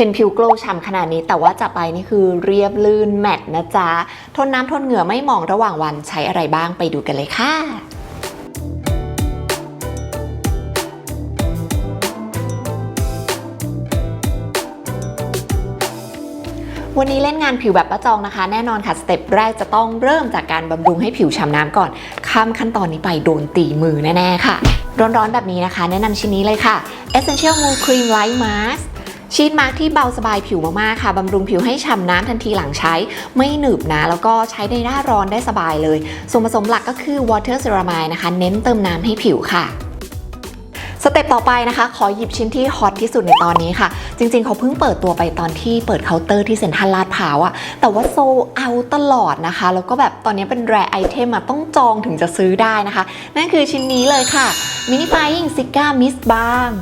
เห็นผิวโกลว์ฉ่ำขนาดนี้ แต่ว่าจะไปนี่คือเรียบลื่นแมตต์นะจ๊ะ ทนน้ำทนเหงื่อไม่หมองระหว่างวันใช้อะไรบ้างไปดูกันเลยค่ะวันนี้เล่นงานผิวแบบประจองนะคะ แน่นอนค่ะ สเต็ปแรกจะต้องเริ่มจากการบำรุงให้ผิวฉ่ำน้ำก่อน ข้ามขั้นตอนนี้ไปโดนตีมือแน่ ๆ ค่ะ ร้อน ๆ แบบนี้นะคะ แนะนำชิ้นนี้เลยค่ะ Essential Moon Cream Light Mask ชีทมาร์กที่เบาสบายผิวมากๆค่ะบำรุงผิวให้ฉ่ำน้ำทันทีหลังใช้ ไม่หนึบนะ แล้วก็ใช้ในหน้าร้อนได้สบายเลย ส่วนผสมหลักก็คือ Water Ceramide นะคะ เน้นเติมน้ำให้ผิวค่ะสเต็ปต่อไปนะคะ ขอหยิบชิ้นที่ฮอตที่สุดในตอนนี้ค่ะ จริงๆ เขาเพิ่งเปิดตัวไปตอนที่เปิดเคาน์เตอร์ที่เซ็นทรัลลาดพร้าวอะแต่ว่าโซเอาตลอดนะคะ แล้วก็แบบตอนนี้เป็นแรไอเทมอะต้องจองถึงจะซื้อได้นะคะ นั่นคือชิ้นนี้เลยค่ะ Minifying Sika Mist Balm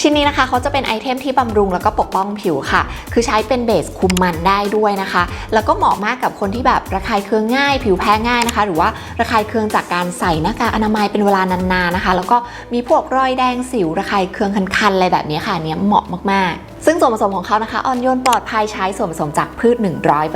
ชิ้นนี้นะคะเขาจะเป็นไอเทมที่บำรุงแล้วก็ปกป้องผิวค่ะ คือใช้เป็นเบสคุมมันได้ด้วยนะคะ แล้วก็เหมาะมากกับคนที่แบบระคายเคืองง่าย ผิวแพ้ง่ายนะคะ หรือว่าระคายเคืองจากการใส่หน้ากากอนามัยเป็นเวลานานๆนะคะ แล้วก็มีพวกรอยแดงสิวระคายเคืองคันๆอะไรแบบนี้ค่ะเนี้ยเหมาะมากๆ ซึ่งส่วนผสมของเขานะคะอ่อนโยนปลอดภัยใช้ส่วนผสมจากพืช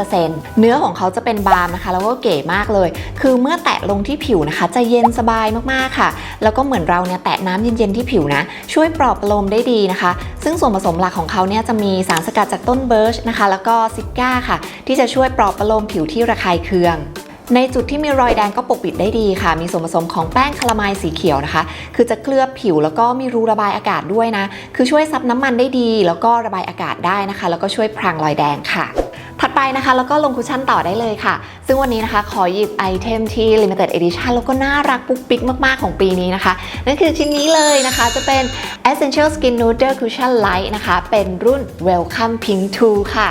100%เนื้อของเขาจะเป็นบาล์มนะคะ แล้วก็เก๋มากเลย คือเมื่อแตะลงที่ผิวนะคะ จะเย็นสบายมากๆค่ะ แล้วก็เหมือนเราเนี่ยแตะน้ำเย็นๆที่ผิวนะ ช่วยปลอบประโลมได้ดีนะคะ ซึ่งส่วนผสมหลักของเขาเนี่ยจะมีสารสกัดจากต้นเบิร์ชนะคะ แล้วก็ซิก้าค่ะ ที่จะช่วยปลอบประโลมผิวที่ระคายเคือง ในจุดที่มีรอยแดงก็ปกปิดได้ดีค่ะ มีส่วนผสมของแป้งคารามล์สีเขียวนะคะ คือจะเคลือบผิวแล้วก็มีรูระบายอากาศด้วยนะ คือช่วยซับน้ำมันได้ดี แล้วก็ระบายอากาศได้นะคะ แล้วก็ช่วยพรางรอยแดงค่ะถัดไปนะคะ แล้วก็ลงคุชชั่นต่อได้เลยค่ะ ซึ่งวันนี้นะคะขอหยิบไอเทมที่ Limited Edition แล้วก็น่ารักปุ๊กปิ๊กมาก ๆ ของปีนี้นะคะ นั่นคือชิ้นนี้เลยนะคะจะเป็น Essential Skin Noodle Cushion Light นะคะ เป็นรุ่น Welcome Pink 2 ค่ะ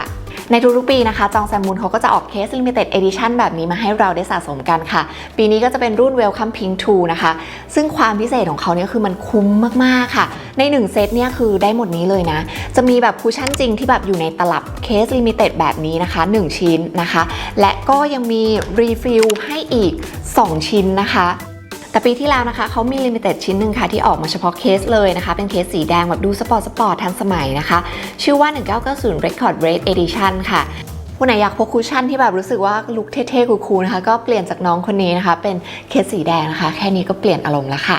ในทุกๆปีนะคะจองแซมมูนเขาก็จะออกเคส Limited Edition แบบนี้มาให้เราได้สะสมกันค่ะ ปีนี้ก็จะเป็นรุ่น Welcome Pink 2 นะคะ ซึ่งความพิเศษของเขาเนี่ยคือมันคุ้มมากๆค่ะ ใน 1 เซตเนี่ยคือได้หมดนี้เลยนะ จะมีแบบคุชชั่นจริงที่แบบอยู่ในตลับเคส Limited แบบนี้นะคะ 1 ชิ้นนะคะ และก็ยังมีรีฟิลให้อีก 2 ชิ้นนะคะ แต่ปีที่แล้วนะคะเขามีลิมิเต็ดชิ้นหนึ่งค่ะที่ออกมาเฉพาะเคสเลยนะคะ เป็นเคสสีแดงแบบดูสปอร์ตสปอร์ตทันสมัยนะคะ ชื่อว่า 1990 Record Red Edition ค่ะวันไหนอยากพกคุชชั่นที่แบบรู้สึกว่าลุคเท่ๆคูลๆนะคะ ก็เปลี่ยนจากน้องคนนี้นะคะ เป็นเคสสีแดงนะคะ แค่นี้ก็เปลี่ยนอารมณ์แล้วค่ะ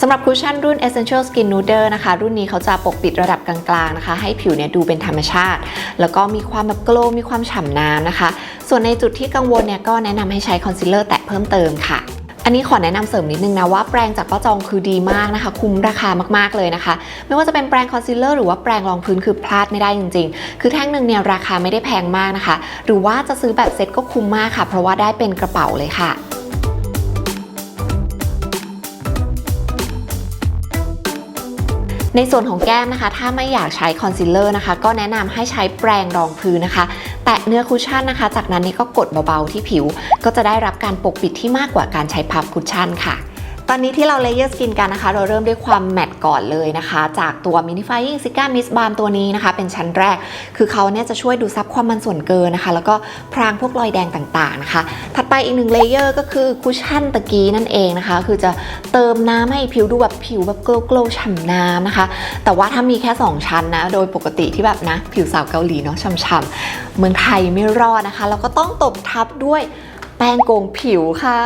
สำหรับคุชชั่นรุ่น Essential Skin Noodle นะคะ รุ่นนี้เขาจะปกปิดระดับกลางๆนะคะ ให้ผิวเนี่ยดูเป็นธรรมชาติ แล้วก็มีความแบบโกลมีความฉ่ำน้ำนะคะ ส่วนในจุดที่กังวลเนี่ยก็แนะนำให้ใช้คอนซีลเลอร์แตะเพิ่มเติมค่ะ อันนี้ขอแนะนำเสริมนิดนึงนะว่าแปรงจากป้าจองคือดีมากนะคะ คุ้มราคามากๆเลยนะคะ ไม่ว่าจะเป็นแปรงคอนซีลเลอร์หรือว่าแปรงรองพื้นคือพลาดไม่ได้จริง ๆ คือแท่งหนึ่งเนี่ยราคาไม่ได้แพงมากนะคะ หรือว่าจะซื้อแบบเซ็ตก็คุ้มมากค่ะ เพราะว่าได้เป็นกระเป๋าเลยค่ะในส่วนของแก้มนะคะ ถ้าไม่อยากใช้คอนซีลเลอร์นะคะ ก็แนะนำให้ใช้แปรงรองพื้นนะคะ แตะเนื้อคุชชั่นนะคะ จากนั้นนี่ก็กดเบาๆที่ผิว ก็จะได้รับการปกปิดที่มากกว่าการใช้พับคุชชั่นค่ะ ตอนนี้ที่เราเลเยอร์สกินกันนะคะ เราเริ่มด้วยความแมตต์ก่อนเลยนะคะ จากตัว Minifying Sika Mist Balm ตัวนี้นะคะ เป็นชั้นแรก คือเขาเนี่ยจะช่วยดูดซับความมันส่วนเกินนะคะ แล้วก็พรางพวกรอยแดงต่างๆนะคะ ถัดไปอีกหนึ่งเลเยอร์ก็คือคุชชั่นตะกี้นั่นเองนะคะ คือจะเติมน้ำให้ผิวดูแบบผิวแบบโกลว์ๆฉ่ำน้ำนะคะ แต่ว่าถ้ามีแค่ 2 ชั้นนะ โดยปกติที่แบบนะผิวสาวเกาหลีเนาะฉ่ำๆเมืองไทยไม่รอดนะคะ แล้วก็ต้องตบทับด้วยแป้งโกงผิวค่ะ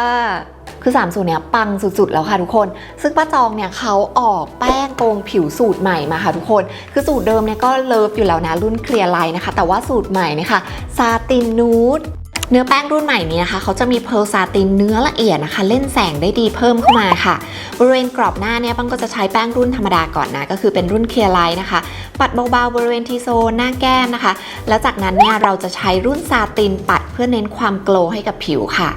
คือ3สูตรเนี้ยปังสุดๆแล้วค่ะทุกคน ซึ่งป้าจองเนี่ยเขาออกแป้งโกงผิวสูตรใหม่มาค่ะทุกคน คือสูตรเดิมเนี่ยก็เลิฟอยู่แล้วนะรุ่นเคลียร์ไลน์นะคะ แต่ว่าสูตรใหม่นี่ค่ะซาตินนูดเนื้อแป้งรุ่นใหม่นี้นะคะ เขาจะมีเพลซาตินเนื้อละเอียดนะคะ เล่นแสงได้ดีเพิ่มเข้ามาค่ะ บริเวณกรอบหน้าเนี่ยปังก็จะใช้แป้งรุ่นธรรมดาก่อนนะ ก็คือเป็นรุ่นเคลียร์ไลน์นะคะ ปัดเบาๆบริเวณทีโซนหน้าแก้มนะคะ แล้วจากนั้นเนี่ยเราจะใช้รุ่นซาตินปัดเพื่อเน้นความโกลว์ให้กับผิวค่ะ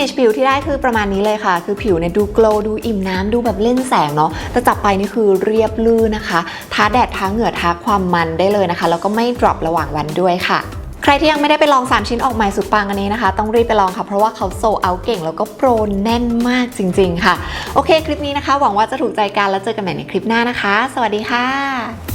นิชผิวที่ได้คือประมาณนี้เลยค่ะ คือผิวเนี่ยดูโกลดูอิ่มน้ำดูแบบเล่นแสงเนาะแต่จับไปนี่คือเรียบลื่นนะคะท้าแดดท้าเหงื่อท้าความมันได้เลยนะคะ แล้วก็ไม่ดรอประหว่างวันด้วยค่ะใครที่ยังไม่ได้ไปลอง 3 ชิ้นออกใหม่สุดปังอันนี้นะคะ ต้องรีบไปลองค่ะ เพราะว่าเขาโซเอาเก่งแล้วก็โปรแน่นมากจริง ๆ ค่ะ โอเค คลิปนี้นะคะ หวังว่าจะถูกใจกันแล้วเจอกันใหม่ในคลิปหน้านะคะ สวัสดีค่ะ